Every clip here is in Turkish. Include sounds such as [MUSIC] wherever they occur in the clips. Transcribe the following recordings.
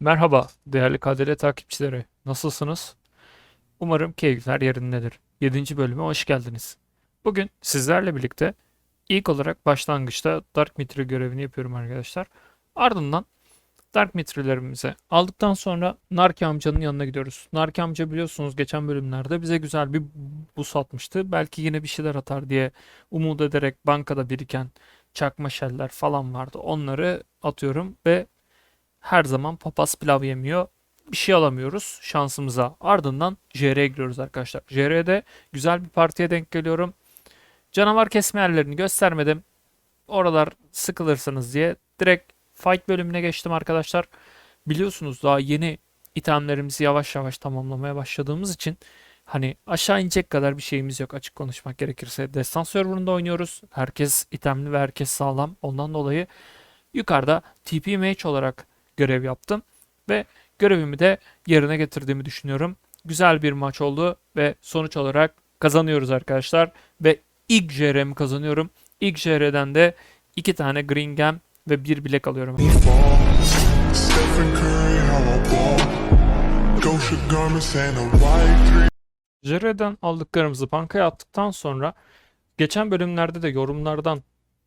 Merhaba değerli KDL takipçileri. Nasılsınız? Umarım keyifler yerindedir. 7. bölüme hoş geldiniz. Bugün sizlerle birlikte ilk olarak başlangıçta Dark Mithril görevini yapıyorum arkadaşlar. Ardından Dark Mithrillerimizi aldıktan sonra Narki amcanın yanına gidiyoruz. Narki amca biliyorsunuz geçen bölümlerde bize güzel bir bus atmıştı. Belki yine bir şeyler atar diye umut ederek bankada biriken çakma şeller falan vardı. Onları atıyorum ve her zaman papaz pilav yemiyor. Bir şey alamıyoruz şansımıza. Ardından JR'ye giriyoruz arkadaşlar. JR'de güzel bir partiye denk geliyorum. Canavar kesme yerlerini göstermedim. Oralar sıkılırsınız diye direkt fight bölümüne geçtim arkadaşlar. Biliyorsunuz daha yeni itemlerimizi yavaş yavaş tamamlamaya başladığımız için hani aşağı inecek kadar bir şeyimiz yok açık konuşmak gerekirse. Destan serverında oynuyoruz. Herkes itemli ve herkes sağlam. Ondan dolayı yukarıda TP mage olarak görev yaptım ve görevimi de yerine getirdiğimi düşünüyorum. Güzel bir maç oldu ve sonuç olarak kazanıyoruz arkadaşlar ve ilk JR'mi kazanıyorum. İlk JR'den de iki tane Green ve bir bilek alıyorum. JR'den aldıklarımızı bankaya attıktan sonra geçen bölümlerde de yorumlardan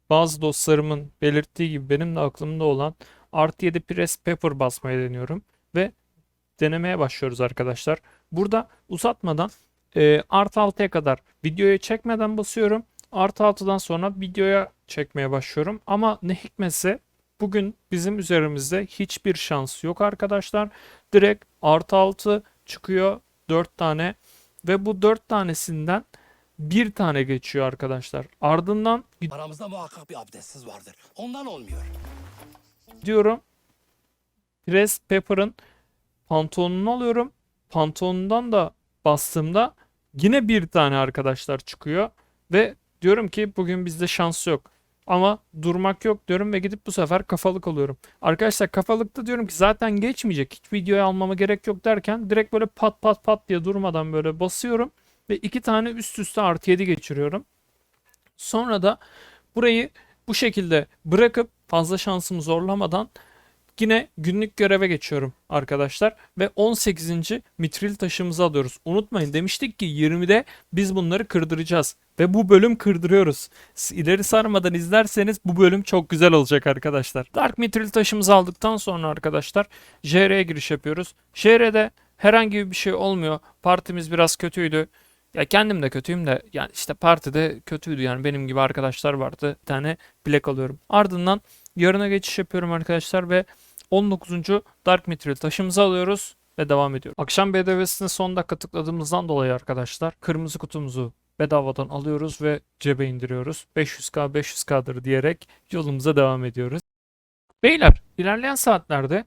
bazı dostlarımın belirttiği gibi benim de aklımda olan artı 7 press pepper basmayı deniyorum ve denemeye başlıyoruz arkadaşlar. Burada uzatmadan e, artı 6'ya kadar videoya çekmeden basıyorum. Artı 6'dan sonra videoya çekmeye başlıyorum. Ama ne hikmetse bugün bizim üzerimizde hiçbir şans yok arkadaşlar. Direkt artı 6 çıkıyor 4 tane ve bu 4 tanesinden bir tane geçiyor arkadaşlar. Ardından Aramızda muhakkak bir abdestsiz vardır. Ondan olmuyor. Gidiyorum. Press Pepper'ın pantolonunu alıyorum. Pantolonundan da bastığımda yine bir tane arkadaşlar çıkıyor. Ve diyorum ki bugün bizde şans yok. Ama durmak yok diyorum ve gidip bu sefer kafalık alıyorum. Arkadaşlar kafalıkta diyorum ki zaten geçmeyecek. Hiç videoya almama gerek yok derken direkt böyle pat pat pat diye durmadan böyle basıyorum. Ve iki tane üst üste artı 7 geçiriyorum. Sonra da burayı bu şekilde bırakıp fazla şansımı zorlamadan yine günlük göreve geçiyorum arkadaşlar ve 18. mitril taşımızı alıyoruz. Unutmayın demiştik ki 20'de biz bunları kırdıracağız ve bu bölüm kırdırıyoruz. İleri sarmadan izlerseniz bu bölüm çok güzel olacak arkadaşlar. Dark mitril taşımızı aldıktan sonra arkadaşlar JR'ye giriş yapıyoruz. JR'de herhangi bir şey olmuyor. Partimiz biraz kötüydü. Ya kendim de kötüyüm de yani işte partide kötüydü yani benim gibi arkadaşlar vardı. Bir tane bilek alıyorum. Ardından yarına geçiş yapıyorum arkadaşlar ve 19. Dark Mithril taşımızı alıyoruz ve devam ediyoruz. Akşam BDV'sine son dakika tıkladığımızdan dolayı arkadaşlar kırmızı kutumuzu bedavadan alıyoruz ve cebe indiriyoruz. 500k 500k'dır diyerek yolumuza devam ediyoruz. Beyler ilerleyen saatlerde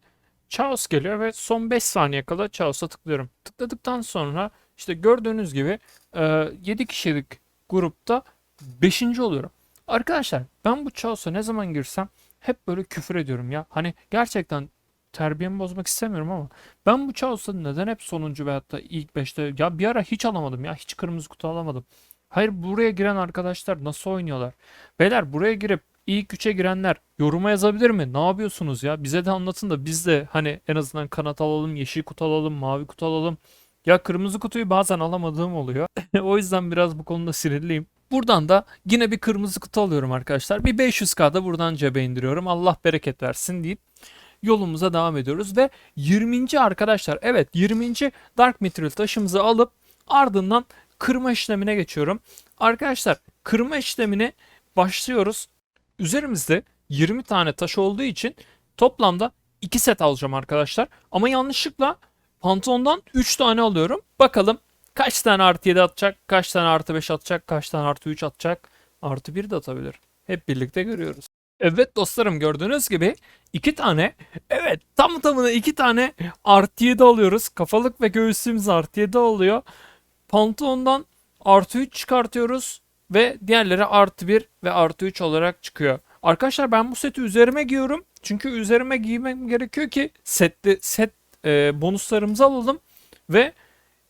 Chaos geliyor ve son 5 saniye kala Chaos'a tıklıyorum. Tıkladıktan sonra işte gördüğünüz gibi e, 7 kişilik grupta 5. oluyorum. Arkadaşlar ben bu Chaos'a ne zaman girsem hep böyle küfür ediyorum ya. Hani gerçekten terbiyemi bozmak istemiyorum ama ben bu Chaos'ta neden hep sonuncu veyahut da ilk 5'te ya bir ara hiç alamadım ya hiç kırmızı kutu alamadım. Hayır buraya giren arkadaşlar nasıl oynuyorlar? Beyler buraya girip ilk 3'e girenler yoruma yazabilir mi? Ne yapıyorsunuz ya? Bize de anlatın da biz de hani en azından kanat alalım, yeşil kutu alalım, mavi kutu alalım. Ya kırmızı kutuyu bazen alamadığım oluyor. [LAUGHS] o yüzden biraz bu konuda sinirliyim. Buradan da yine bir kırmızı kutu alıyorum arkadaşlar. Bir 500k'da buradan cebe indiriyorum. Allah bereket versin deyip yolumuza devam ediyoruz ve 20. arkadaşlar evet 20. Dark Mithril taşımızı alıp ardından kırma işlemine geçiyorum. Arkadaşlar kırma işlemine başlıyoruz. Üzerimizde 20 tane taş olduğu için toplamda 2 set alacağım arkadaşlar. Ama yanlışlıkla pantolondan 3 tane alıyorum. Bakalım kaç tane artı 7 atacak, kaç tane artı 5 atacak, kaç tane artı 3 atacak, artı 1 de atabilir. Hep birlikte görüyoruz. Evet dostlarım gördüğünüz gibi iki tane evet tam tamına iki tane artı 7 alıyoruz. Kafalık ve göğsümüz artı 7 oluyor. Pantolondan artı 3 çıkartıyoruz ve diğerleri artı 1 ve artı 3 olarak çıkıyor. Arkadaşlar ben bu seti üzerime giyiyorum. Çünkü üzerime giymem gerekiyor ki sette, set e, bonuslarımızı alalım ve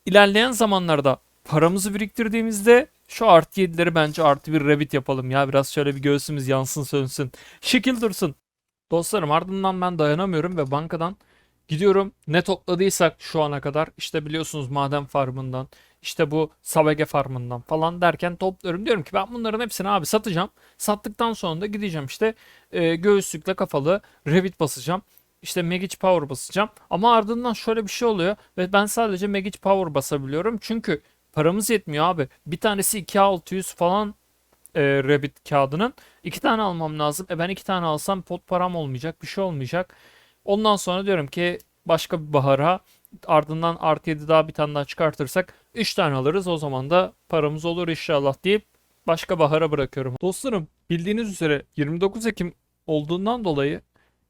ilerleyen zamanlarda paramızı biriktirdiğimizde şu artı 7'leri bence artı bir rabbit yapalım ya. Biraz şöyle bir göğsümüz yansın sönsün. Şekil dursun. Dostlarım ardından ben dayanamıyorum ve bankadan Gidiyorum ne topladıysak şu ana kadar işte biliyorsunuz maden farmından işte bu Sabege farmından falan derken topluyorum. Diyorum ki ben bunların hepsini abi satacağım. Sattıktan sonra da gideceğim işte e, göğüslükle kafalı Revit basacağım. İşte Magic Power basacağım. Ama ardından şöyle bir şey oluyor ve ben sadece Magic Power basabiliyorum. Çünkü paramız yetmiyor abi. Bir tanesi 2600 falan e, Rabbit kağıdının. iki tane almam lazım. E ben iki tane alsam pot param olmayacak. Bir şey olmayacak. Ondan sonra diyorum ki başka bir bahara ardından artı 7 daha bir tane daha çıkartırsak 3 tane alırız. O zaman da paramız olur inşallah deyip başka bahara bırakıyorum. Dostlarım bildiğiniz üzere 29 Ekim olduğundan dolayı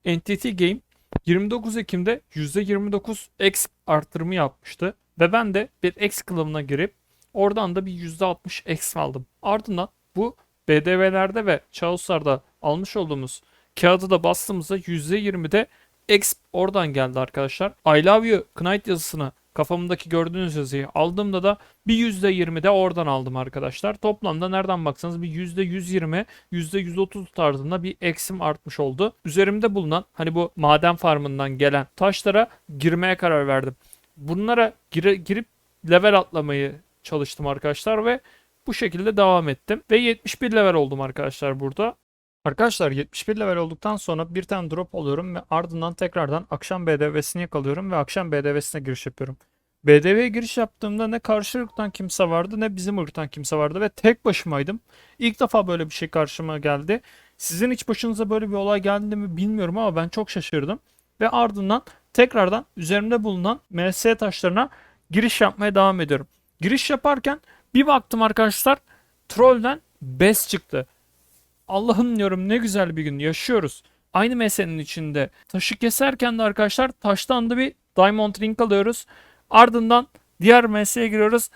Entity Game 29 Ekim'de %29 X artırımı yapmıştı. Ve ben de bir X kılımına girip oradan da bir %60 X aldım. Ardından bu BDV'lerde ve Çağuslar'da almış olduğumuz kağıdı da bastığımızda %20'de X oradan geldi arkadaşlar. I love you Knight yazısını kafamdaki gördüğünüz yazıyı aldığımda da bir %20 de oradan aldım arkadaşlar. Toplamda nereden baksanız bir %120, %130 tarzında bir eksim artmış oldu. Üzerimde bulunan hani bu maden farmından gelen taşlara girmeye karar verdim. Bunlara gire- girip level atlamayı çalıştım arkadaşlar ve bu şekilde devam ettim. Ve 71 level oldum arkadaşlar burada. Arkadaşlar 71 level olduktan sonra bir tane drop alıyorum ve ardından tekrardan akşam BDV'sini yakalıyorum ve akşam BDV'sine giriş yapıyorum. BDV'ye giriş yaptığımda ne karşı ırktan kimse vardı ne bizim ırktan kimse vardı ve tek başımaydım. İlk defa böyle bir şey karşıma geldi. Sizin hiç başınıza böyle bir olay geldi mi bilmiyorum ama ben çok şaşırdım. Ve ardından tekrardan üzerimde bulunan MS taşlarına giriş yapmaya devam ediyorum. Giriş yaparken bir baktım arkadaşlar trollden bes çıktı. Allah'ım diyorum ne güzel bir gün yaşıyoruz. Aynı meselenin içinde taşı keserken de arkadaşlar taştan da bir diamond ring alıyoruz. Ardından diğer mesleğe giriyoruz.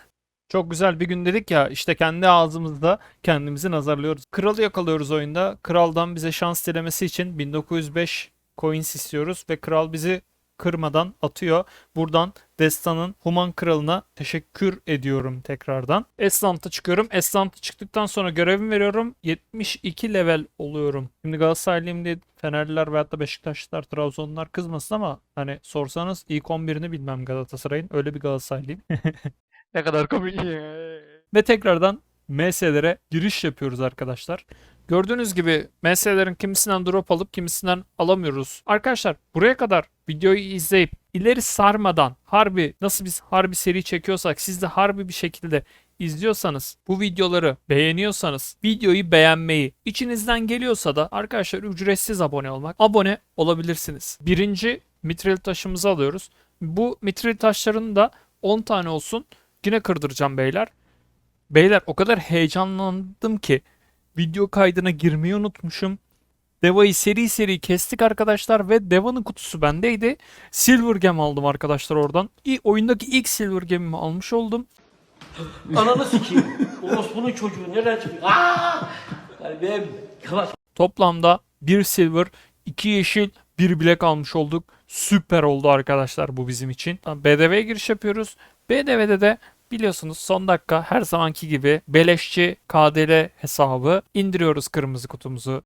Çok güzel bir gün dedik ya işte kendi ağzımızda kendimizi nazarlıyoruz. Kralı yakalıyoruz oyunda. Kraldan bize şans dilemesi için 1905 coins istiyoruz ve kral bizi kırmadan atıyor. Buradan Destan'ın Human Kralı'na teşekkür ediyorum tekrardan. Esnant'a çıkıyorum. Esnant'a çıktıktan sonra görevimi veriyorum. 72 level oluyorum. Şimdi Galatasaraylıyım diye Fenerliler veyahut da Beşiktaşlılar, Trabzonlular kızmasın ama hani sorsanız ilk 11'ini bilmem Galatasaray'ın. Öyle bir Galatasaraylıyım. [LAUGHS] ne kadar komik. Ve tekrardan MS'lere giriş yapıyoruz arkadaşlar. Gördüğünüz gibi MS'lerin kimisinden drop alıp kimisinden alamıyoruz. Arkadaşlar buraya kadar videoyu izleyip ileri sarmadan harbi nasıl biz harbi seri çekiyorsak siz de harbi bir şekilde izliyorsanız bu videoları beğeniyorsanız videoyu beğenmeyi içinizden geliyorsa da arkadaşlar ücretsiz abone olmak abone olabilirsiniz. Birinci mitril taşımızı alıyoruz. Bu mitril taşlarının da 10 tane olsun. Yine kırdıracağım beyler. Beyler o kadar heyecanlandım ki video kaydına girmeyi unutmuşum. Deva'yı seri seri kestik arkadaşlar ve Deva'nın kutusu bendeydi. Silver Gem aldım arkadaşlar oradan. İ- oyundaki ilk Silver Gem'imi almış oldum. Ananı sikeyim. Orospu'nun çocuğu nereden çıkıyor? Kalbim. Yavaş. Toplamda bir silver, iki yeşil, bir bilek almış olduk. Süper oldu arkadaşlar bu bizim için. BDV'ye giriş yapıyoruz. BDV'de de biliyorsunuz son dakika her zamanki gibi beleşçi KDL hesabı indiriyoruz kırmızı kutumuzu.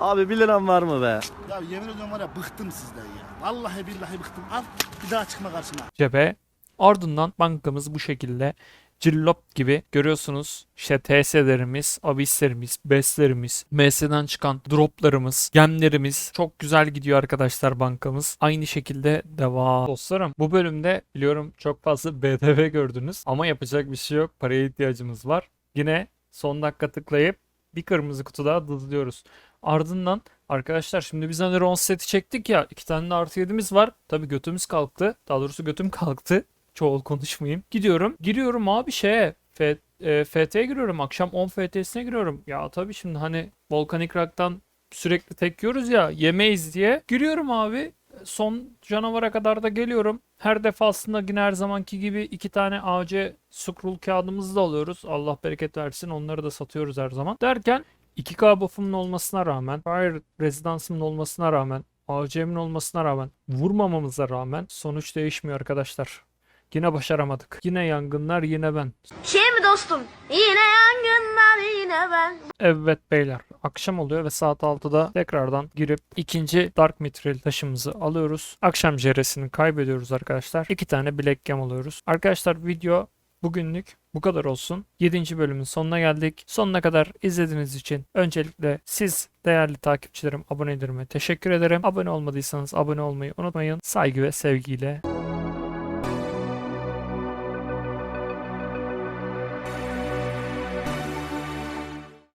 Abi 1 liram var mı be? Ya yemin ediyorum var ya bıktım sizden ya. Vallahi billahi bıktım. Al bir daha çıkma karşıma. cebe. Ardından bankamız bu şekilde cillop gibi görüyorsunuz. İşte TS'lerimiz, abislerimiz, beslerimiz, MS'den çıkan droplarımız, gemlerimiz çok güzel gidiyor arkadaşlar bankamız. Aynı şekilde devam. Dostlarım bu bölümde biliyorum çok fazla BDV gördünüz ama yapacak bir şey yok. Paraya ihtiyacımız var. Yine son dakika tıklayıp bir kırmızı kutu daha dızlıyoruz. Ardından arkadaşlar şimdi biz hani ron seti çektik ya iki tane de artı yedimiz var. Tabii götümüz kalktı. Daha doğrusu götüm [LAUGHS] kalktı. Çoğul konuşmayayım. Gidiyorum. Giriyorum abi şeye. F, e, FT'ye giriyorum. Akşam 10 FT'sine giriyorum. Ya tabii şimdi hani Volkanik Rock'tan sürekli tek yiyoruz ya yemeyiz diye. Giriyorum abi. Son canavara kadar da geliyorum. Her defasında yine her zamanki gibi iki tane AC scroll kağıdımızı da alıyoruz. Allah bereket versin. Onları da satıyoruz her zaman. Derken 2K buff'ımın olmasına rağmen, Fire Residence'ımın olmasına rağmen, AC'min olmasına rağmen, vurmamamıza rağmen sonuç değişmiyor arkadaşlar. Yine başaramadık. Yine yangınlar, yine ben. Şey mi dostum yine yangınlar yine ben Evet beyler akşam oluyor ve saat 6'da tekrardan girip ikinci Dark Mithril taşımızı alıyoruz. Akşam jeresini kaybediyoruz arkadaşlar. İki tane Black Gem alıyoruz. Arkadaşlar video bugünlük bu kadar olsun. 7. bölümün sonuna geldik. Sonuna kadar izlediğiniz için öncelikle siz değerli takipçilerim, abonelerime teşekkür ederim. Abone olmadıysanız abone olmayı unutmayın. Saygı ve sevgiyle